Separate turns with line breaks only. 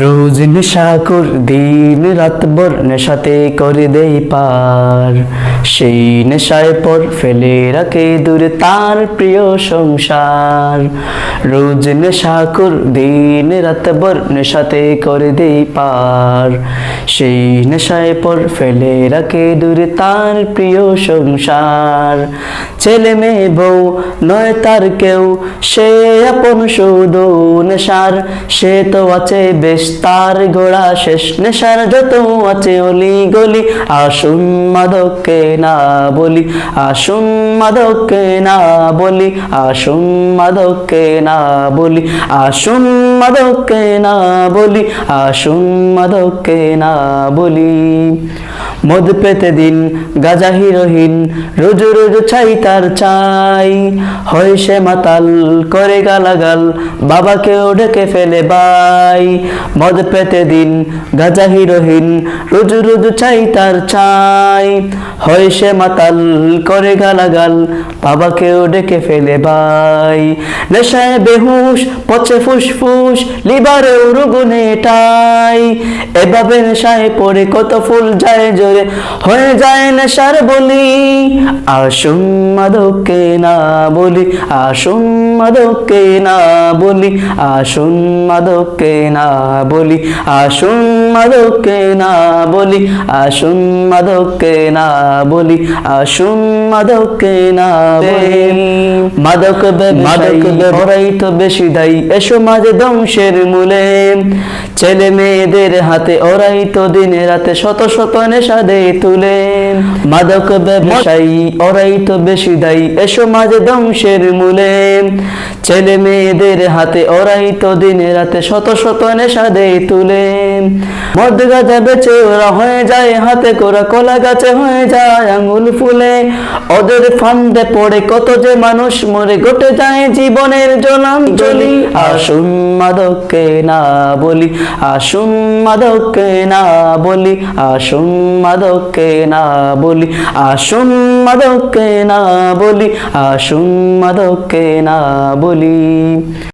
রোজ নেশা কর, দিন রাত ভর নেশাতে করে দেই পার। সেই নেশায় পর ফেলে রাখে দূরে তার প্রিয় সংসার। রোজ নেশা কর, দিন রাত ভর নেশাতে করে দেই পার। সেই নেশায় পর ফেলে রাখে দূরে তার প্রিয় সংসার। ছেলে মেয়ে, বউ, নয় তার কেউ, সে আপন শুধু নেশার, সে তো আছে বেশ তার গোড়া শেষ নেশার যত আছে অলি গলি। আসুন মাদককে না বলি, আসুন মাদককে না বলি, আসুন মাদককে না বলি, আসুন মাদককে না বলি, আসুন মাদককে না বলি। মদ পেতে দিন গাজা হিরোহিন, রোজ রোজ চাই তার চাই। হয় সে মাতাল, করে গালাগাল, বাবাকেও ডেকে ফেলে বাই। মদ পেতে দিন গাজা হিরোহিন, রোজ রোজ চাই তার চাই। হয় সে মাতাল, করে গালাগাল বাবাকেও ডেকে ফেলে বাই। নেশায় বেহুশ, পচে ফুসফুস লিবারেও রুগুনে টাই এভাবে নেশায় পড়ে কত ফুল যায় জোরে, হয়ে যায় নেশার বলি। আসুন মাদককে না বলি, আসুন মাদককে না বলি, আসুন মাদককে না বলি আসুন মাদককে না বলি আসুন মাদককে না বলি আসুন মাদককে না বলি। মাদক মাদক ওরাই তো বেশি দায়ী। এসো মাঝে ধ্বংসের মূলে। ছেলে মেয়েদের হাতে ওরাই তো দিনে রাতে শত শত নেশা দেয় তুলে। মাদক ব্যবসায়ী ওরাই তো বেশি দায়ী। এসো মাঝে ধ্বংসের মূলে। ছেলে মেয়েদের হাতে ওরাই তো দিনে রাতে শত শত নেশা দেয় তুলে। মদ গাছা বেচে ওরা হয়ে যায়, হাতে কোরা কলা গাছে হয়ে যায় আঙুল ফুলে। ওদের ফান্দে পড়ে কত যে মানুষ, মরে ঘটে যায় জীবনের জলাম জলি আসুন মাদককে না বলি, আসুন মাদককে না বলি, আসুন মাদককে না বলি, আসুন মাদককে না বলি, আসুন মাদককে না বলি।